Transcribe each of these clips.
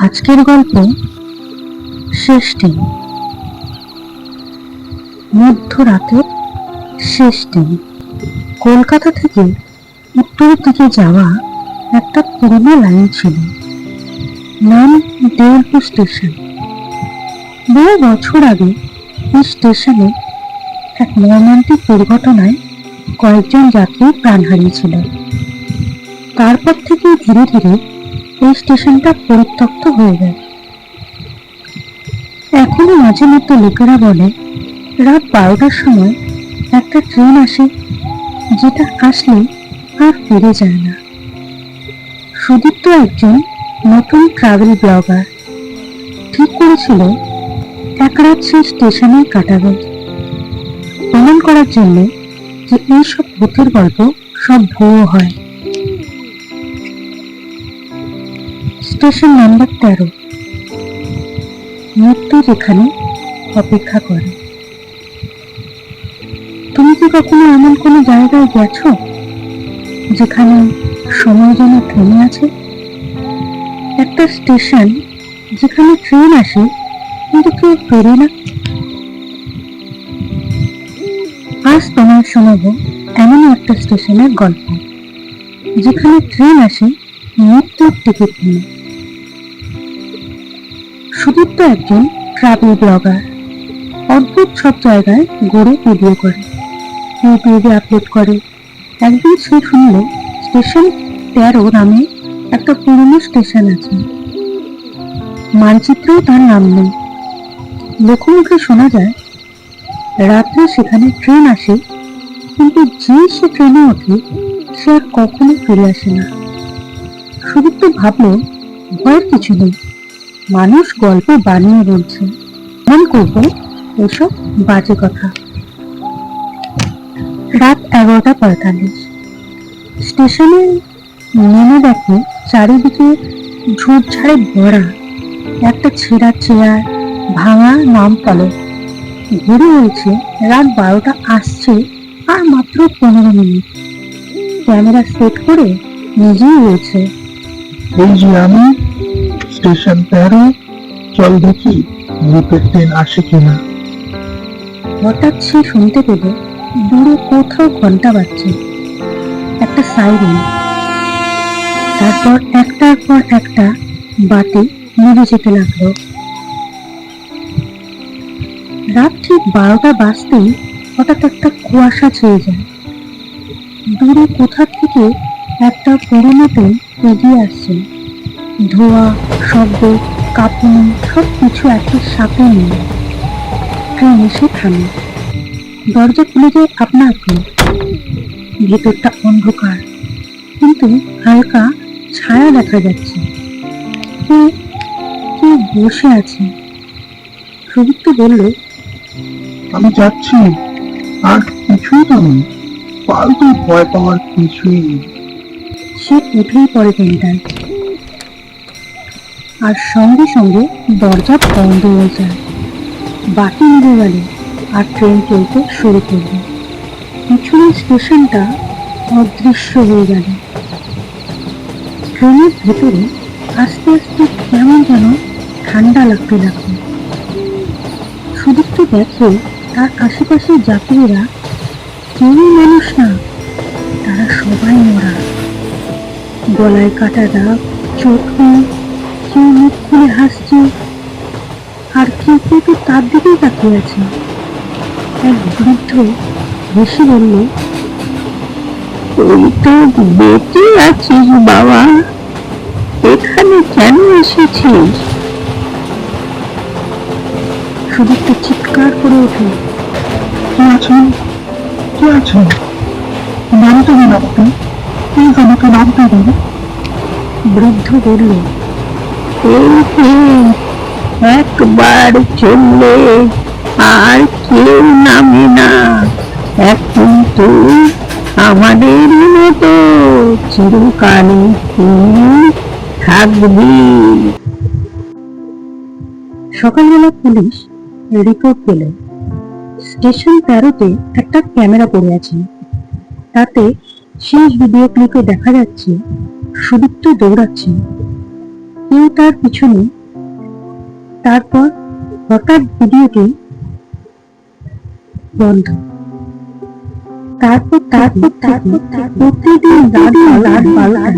আজকের গল্প শেষ দিন মধ্যরাতের শেষ দিন কলকাতা থেকে উত্তরের দিকে যাওয়া একটা পুরনো লাইন ছিল। নাম দেউলপুর স্টেশন। বহু বছর আগে এই স্টেশনে এক মর্মান্তিক দুর্ঘটনায় কয়েকজন যাত্রী প্রাণ হারিয়েছিল। তারপর থেকে ধীরে ধীরে এই স্টেশনটা পরিত্যক্ত হয়ে যায় এখনও মাঝে মধ্যে লোকেরা বলে, রাত বারোটার সময় একটা ট্রেন আসে, যেটা আসলে আর ফিরে যায় না। সুদীপ্ত একজন নতুন ট্রাভেল ব্লগার ঠিক করেছিল এক রাত সে স্টেশনে কাটাবে। প্রমাণ করার জন্য যে এইসব ভূতের গল্প সব ভুয়ো হয়। স্টেশন নাম্বার তেরো। মৃত্যু যেখানে অপেক্ষা করে। তুমি কি কখনো এমন কোনো জায়গায় গেছো যেখানে সময় যেন থেমে আছে? একটা স্টেশন যেখানে ট্রেন আসে, কিন্তু কেউ ফেরে না। আজ তোমার শোনাব এমন একটা স্টেশনের গল্প, যেখানে ট্রেন আসে, মৃত্যুর টিকিট নিয়ে। সুদীপ্ত একজন ট্রাভেল ব্লগার অদ্ভুত সব জায়গায় ঘুরে ভিডিও করে। ইউটিউবে আপলোড করে। একদিন সে শুনল, স্টেশন তেরো নামে একটা পুরনো স্টেশন আছে। মানচিত্রেও তার নাম নেই। লোকমুখে শোনা যায়, রাত্রে সেখানে ট্রেন আসে, কিন্তু যে সে ট্রেনে ওঠে, সে আর কখনো ফিরে আসে না। সুদীপ্ত ভাবলো, ভয়ের কিছু নেই। মানুষ গল্প বানিয়ে বলছে। মন করব এসব বাজে কথা। রাত এগারোটা পঁয়তাল্লিশ। স্টেশনে নেমে দেখে চারিদিকে ঝোপঝাড়ে ভরা একটা ছেঁড়া চেয়ার ভাঙা নাম ফলক ঘুরে বলছে, রাত বারোটা আসছে আর মাত্র পনেরো মিনিট। ক্যামেরা সেট করে নিজেই রয়েছে। এই যে আমি স্টেশন তেরো। চল দেখি গ্রুপের ট্রেন আসে কিনা। হঠাৎ সে শুনতে পেল দূরে কোথাও ঘণ্টা বাজছে। একটা সাইরেন তারপর একটার পর একটা বাতি নিভে যেতে লাগল। রাত ঠিক বারোটা বাজতেই হঠাৎ একটা কুয়াশা ছেয়ে যায়। দূরে কোথা থেকে একটা পুরোনো ট্রেন এগিয়ে আসছে। ধোয়া শব্দ কাঁপুনি সব কিছু একটা সাথে নিয়ে। ট্রেন এসে থামে। দরজা খুলে যায় আপনা আপনি ভেতরটা অন্ধকার কিন্তু হালকা ছায়া দেখা যাচ্ছে। কে কে বসে আছে? সুদীপ্ত বলল আমি যাচ্ছি। আর কিছুই তো নেই। ফালতু ভয় পাওয়ার কিছুই নেই। সে উঠেই পড়ে ট্রেনটায় আর সঙ্গে সঙ্গে দরজা বন্ধ হয়ে যায়। বাতি নিভে গেল আর ট্রেন চলতে শুরু করল পিছনের স্টেশনটা অদৃশ্য হয়ে গেল। ট্রেনের ভেতরে আস্তে আস্তে কেমন যেন ঠান্ডা লাগতে লাগল। সুদীপ্ত দেখে তার আশেপাশে যাত্রীরা কেউই মানুষ না, তারা সবাই মরা। গলায় কাটা দাগ, চোখ কেউ মুখ খুলে হাসছে। আর কেউ কেউ তার দিকেই তাকিয়ে আছে। এক বৃদ্ধ হেসে বলল বেঁচে আছিস বাবা। এখানে কেন এসেছিস? সুদীপ্ত চিৎকার করে ওঠে কে আছেন? কে আছেন? নামতে দিন আমাকে প্লিজ আমাকে নামতে দিন বৃদ্ধ বলল একবার চললে আর কেউ নামে না। এখন তুই আমাদের মতো চিরকালে থাকবি। সকালবেলা পুলিশ রিপোর্ট পেল। স্টেশন তেরোতে একটা ক্যামেরা পড়ে আছে। তাতে শেষ ভিডিও ক্লিপে দেখা যাচ্ছে, সুদীপ্ত দৌড়াচ্ছে। কেউ তার পিছনে তারপর হঠাৎ ভিডিওটি বন্ধ। তারপর তারপর তারপর প্রতিদিন রাত রাত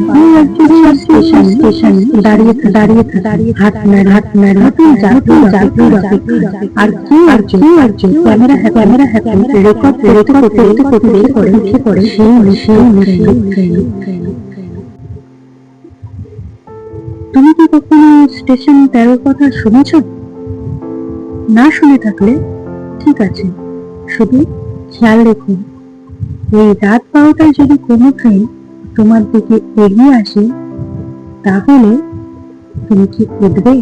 স্টেশন স্টেশন দাঁড়িয়ে দাঁড়িয়ে দাঁড়িয়ে হাত নাড়ি হাত নাড়ি নতুন যাত্রীর অপেক্ষা আর কেউ একজন কেউ একজন ক্যামেরা হ্যাঁ ক্যামেরা হ্যাঁ রেকর্ড করতে করতে করতে করে পড়ে সেই সেই সেই কখনো স্টেশন তেরোর কথা শুনেছ? না শুনে থাকলে ঠিক আছে, শুধু খেয়াল রেখো। এই রাত বারোটায় যদি কোনো ট্রেন তোমার দিকে এগিয়ে আসে, তাহলে তুমি কি উঠবে?